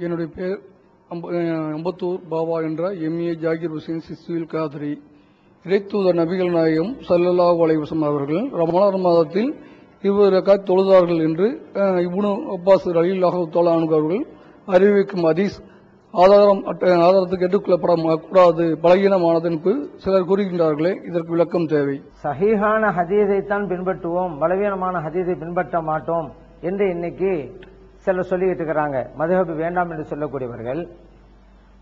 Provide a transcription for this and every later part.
என்னுடைய பேர் அம்ப- அம்பத்தூர் பாபா என்ற எம்ஏ ஜாகிர் ஹுசேன் சிஸ்துவில் காதரி. இறைத்தூதர் நபிகள் நாயகம் சல்லல்லாஹ் அலைஹி அவர்கள் ரமலான் மாதத்தில் இருபது ரக்காத் தொழுதார்கள் என்று அஹ், இப்னு அப்பாஸ் அலில்லாஹு தோலானு அவர்கள் அறிவிக்கும் அதீஸ் ஆதாரம் அட்ட- ஆதாரத்துக்கு ஏற்றுக்கொள்ளப்பட கூடாது பலகீனமானது என்று சிலர் கூறுகின்றார்களே இதற்கு விளக்கம் தேவை. சஹீஹான ஹதீஸைத்தான் பின்பற்றுவோம் பலவீனமான ஹதீஸை பின்பற்ற மாட்டோம் என்று இன்னைக்கு சிலர் சொல்லிக்கிட்டு இருக்கிறாங்க. மதுஹபு வேண்டாம் என்று சொல்லக்கூடியவர்கள்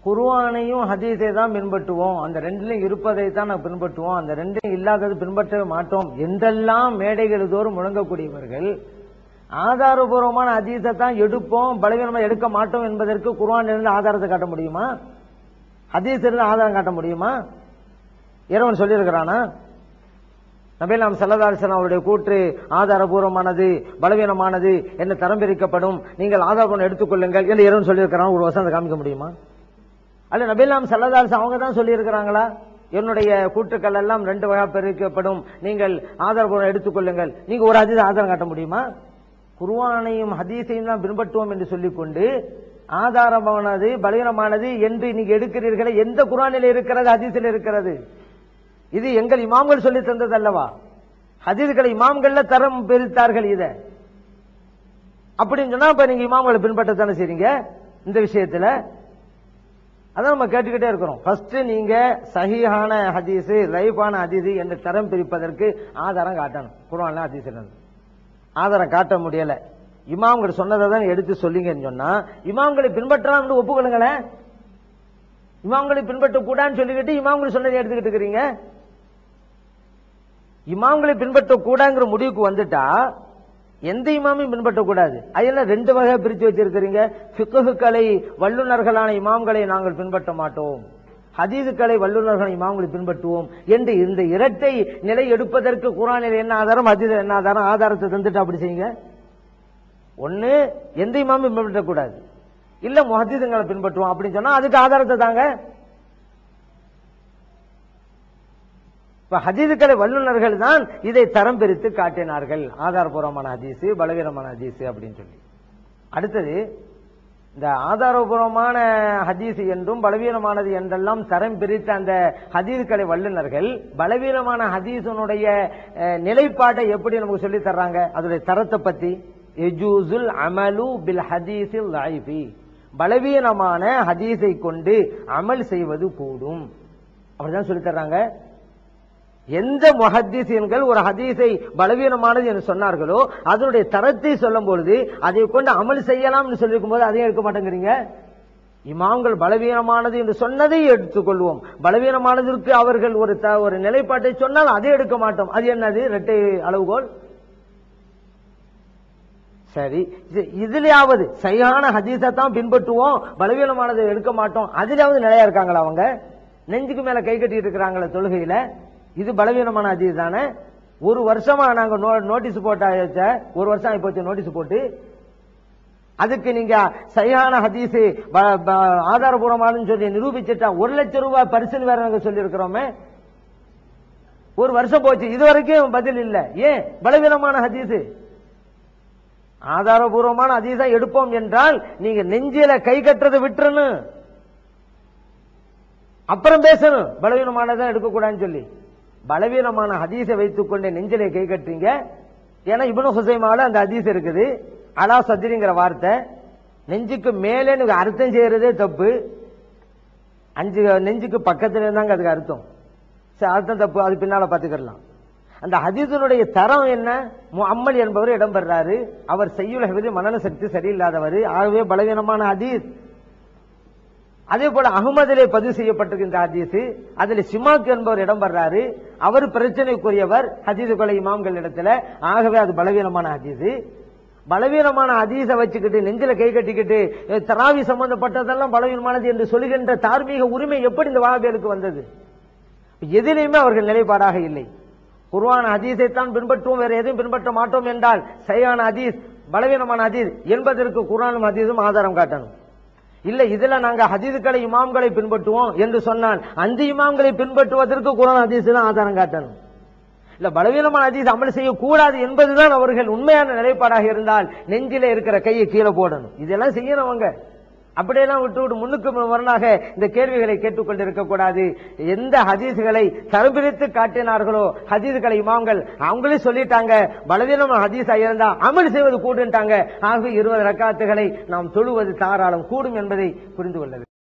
குருவானையும் ஹதீஸை தான் பின்பற்றுவோம். அந்த ரெண்டிலும் இருப்பதை தான் நாங்கள் பின்பற்றுவோம். அந்த ரெண்டும் இல்லாதது பின்பற்றவே மாட்டோம். என்றெல்லாம் மேடைகள் தோறும் முழங்கக்கூடியவர்கள் ஆதாரபூர்வமான ஹதீஸை தான் எடுப்போம் பலவீனமாக எடுக்க மாட்டோம் என்பதற்கு குர்ஆன் இருந்து ஆதாரத்தை காட்ட முடியுமா? ஹதீஸ் இருந்து ஆதாரம் காட்ட முடியுமா? இறைவன் சொல்லியிருக்கிறானா? நபீல் நாம் செல்லதாரிசன் அவருடைய கூற்று ஆதாரபூர்வமானது பலவீனமானது என்ன தரம் பிரிக்கப்படும் நீங்கள் ஆதாரம் எடுத்துக்கொள்ளுங்கள் என்று இரவு சொல்லியிருக்கிறான். ஒரு வசனத்தை காமிக்க முடியுமா? அல்ல நபீல் நாம் செல்லதாரிசன் அவங்க தான் சொல்லியிருக்கிறாங்களா? என்னுடைய கூற்றுக்கள் எல்லாம் ரெண்டு வகை பிரிக்கப்படும். நீங்கள் ஆதாரபூர்வம் எடுத்துக்கொள்ளுங்கள் நீங்க ஒரு அதிக ஆதாரம் காட்ட முடியுமா? குருவானையும் ஹதீஸையும் தான் பின்பற்றுவோம் என்று சொல்லிக்கொண்டு ஆதாரமானது பலவீனமானது என்று நீங்க எடுக்கிறீர்களே எந்த குர்ஆனில் இருக்கிறது ஹதீஸில் இருக்கிறது? இது எங்கள் இமாம்கள் சொல்லி தந்தது அல்லவா ஹதீஸ்களை இமாம்கள்ல தரம் பிரித்தார்கள் இத. அப்படின்னு சொன்னா இப்ப நீங்க இமாம்களை பின்பற்றத்தானே செய்றீங்க? இந்த விஷயத்துல. அதான் நம்ம கேட்டுக்கிட்டே இருக்கிறோம். ஃபர்ஸ்ட் நீங்க சஹிஹான ஹதீஸ் லைஃபான ஹதீஸ் என்று தரம் பிரிப்பதற்கு ஆதாரம் காட்டணும். குரான் ஹதீஸ்ல ஆதாரம் காட்ட முடியல. இமாம்கள் சொன்னதை தான் எடுத்து சொல்லிங்கன்னு சொன்னா இமாம்களை பின்பற்றலாம்னு ஒப்புக்கொள்ளுங்களேன். இமாம்களை பின்பற்ற கூடாதுன்னு சொல்லிக்கிட்டு இமாம்களை சொன்னதை எடுத்துக்கிட்டு இருக்கிறீங்க. இமாம்களை பின்பற்றக்கூடாங்கிற முடிவுக்கு வந்துட்டா எந்த இமாமையும் பின்பற்றக்கூடாது அதெல்லாம் ரெண்டு வகையாக பிரித்து வச்சிருக்கிறீங்க. ஃபிக்குகளை வல்லுநர்களான இமாம்களை நாங்கள் பின்பற்ற மாட்டோம். ஹதீதுக்களை வல்லுநர்கள் இமாம்களை பின்பற்றுவோம் என்று இந்த இரட்டை நிலை எடுப்பதற்கு குரானில் என்ன ஆதாரம் ஹதீஸ் என்ன ஆதாரம் ஆதாரத்தை தந்துட்டு அப்படி செய்யுங்க. ஒன்று எந்த இமாமும் பின்பற்றக்கூடாது இல்லை முஹதீதுங்களை பின்பற்றுவோம் அப்படின்னு சொன்னால் அதுக்கு ஆதாரத்தை தாங்க. இப்ப ஹதீதுக்களை வல்லுநர்கள் தான் இதை தரம் பிரித்து காட்டினார்கள். ஆதாரபூர்வமான ஹதீஸ் பலவீனமான ஹதீஸ் அப்படின்னு சொல்லி. அடுத்தது இந்த ஆதாரபூர்வமான ஹதீஸ் என்றும் பலவீனமானது என்றெல்லாம் தரம் பிரித்த அந்த ஹதீதுக்களை வல்லுநர்கள் பலவீனமான ஹதீஸனுடைய நிலைப்பாட்டை எப்படி நமக்கு சொல்லி தர்றாங்க? அதோடைய தரத்தை பத்தி. எஜூசுல் அமலு பில் ஹதீஸில் லைஃபி பலவீனமான ஹதீஸை கொண்டு அமல் செய்வது கூடும். அப்படிதான் சொல்லி தர்றாங்க. எந்த முஹத்தீசீன்கள் ஒரு ஹதீஸை பலவீனமானது என்று சொன்னார்களோ அதனுடைய தரத்தை சொல்லும் பொழுது அதை கொண்டு அமல் செய்யலாம் சொல்லிருக்கும் போது அதையும் எடுக்க மாட்டேங்கிறீங்க? இமாம்கள் பலவீனமானது என்று சொன்னதை எடுத்துக்கொள்வோம். பலவீனமானதற்கு அவர்கள் ஒரு த- ஒரு நிலைப்பாட்டை சொன்னால் அதை எடுக்க மாட்டோம். அது என்னது? இரட்டை அளவுகோல்? சரி. இதுலயாவது சரியான ஹதீஸை தான் பின்பற்றுவோம். பலவீனமானதை எடுக்க மாட்டோம். அதுலயாவது நிலையா இருக்காங்களா அவங்க? நெஞ்சுக்கு மேல கை கட்டிட்டு இருக்கிறாங்களே தொழுகையில. இது பலவீனமான ஹதீஸ் தானே? ஒரு வருஷமா நாங்க நோட்டீஸ் போட்ட ஒரு வருஷம் ஆகி போச்சு நோட்டீஸ் போட்டு. அதுக்கு நீங்க சரியான ஹதீஸ் ஆதாரபூர்வமானு சொல்லி நிரூபிச்சுட்டா ஒரு லட்சம் ரூபாய் பரிசுன்னு வேற நாங்க சொல்லி இருக்கிறோமே ஒரு வருஷம் போச்சு இது வரைக்கும் பதில் இல்ல. ஏன்? பலவீனமான ஹதீஸ். ஆதாரபூர்வமான ஹதீஸா எடுப்போம் என்றால் நீங்க நெஞ்சில கை கட்டுறதை விட்டுறணும். அப்புறம் பேசணும். பலவீனமானதான் எடுக்கக்கூடாதுன்னு சொல்லி. பலவீனமான ஹதீஸை வைத்துக் கொண்டு நெஞ்சிலே கை கட்டுறீங்க. ஏன்னா இபனு ஹுசைமாவில் அந்த ஹதீஸ் இருக்குது. அலா சத்திரிங்கிற வார்த்தை. நெஞ்சுக்கு மேலே அர்த்தம் செய்யறதே தப்பு. அஞ்சு நெஞ்சுக்கு பக்கத்துல இருந்தாங்க அதுக்கு அர்த்தம். சரி அர்த்தம் தப்பு. அது பின்னால பாத்துக்கலாம் அந்த ஹதீசனுடைய தரம் என்ன? முஅம்மல் என்பவர் இடம்பெறாரு. அவர் செய்யுள் ஹிஃபதி மனன சக்தி சரியில்லாதவர். ஆகவே பலவீனமான ஹதீஸ். அதே போல அகமதிலே பதிவு செய்யப்பட்டிருக்கின்ற ஹதீஸ் அதுல சிமாக் என்பவர் இடம்பெறாரு அவர் பிரச்சனைக்குரியவர் ஹதீஸ் கொலை இமாம்கள் இடத்துல ஆகவே அது பலவீனமான ஹதீஸ். பலவீனமான அதீச வச்சுக்கிட்டு நெஞ்சில கை கட்டிக்கிட்டு தராவி சம்பந்தப்பட்டதெல்லாம் பலவீனமானது என்று சொல்லுகின்ற தார்மீக உரிமை எப்படி இந்த வாகபேலுக்கு வந்தது? எதிலையுமே அவர்கள் நிலைப்பாடாக இல்லை. குருவான அதீசை தான் பின்பற்றுவோம் வேற எதையும் பின்பற்ற மாட்டோம் என்றால் சரியான அதீஸ் பலவீனமான அதீஸ் என்பதற்கு குர்ஆனும் ஹதீஸும் ஆதாரம் காட்டணும். இல்ல இதுல நாங்க ஹதீதுக்களை இமாம்களை பின்பற்றுவோம் என்று சொன்னால் அந்த இமாம்களை பின்பற்றுவதற்கு குரான் ஹதீஸ் தான் ஆதாரம் காட்டணும். இல்ல பலவீனமான ஹதீஸ் அமல் செய்யக்கூடாது என்பதுதான் அவர்கள் உண்மையான நிலைப்பாடாக இருந்தால் நெஞ்சில இருக்கிற கையை கீழே போடணும். இதெல்லாம் செய்யணும் அவங்க அப்படியெல்லாம் விட்டு விட்டு முன்னுக்கு முரணாக இந்த கேள்விகளை கேட்டுக்கொண்டிருக்க கூடாது எந்த ஹதீஸ்களை தரம்பிரித்து காட்டினார்களோ ஹதீஸ்களை இமாம்கள் அவங்களே சொல்லிட்டாங்க. பலவீனம் ஹதீஸா இருந்தா அமல் செய்வது கூடுன்ட்டாங்க. ஆகவே இருபது ரக்காத்துகளை நாம் தொழுவது தாராளம் கூடும் என்பதை புரிந்து கொள்ள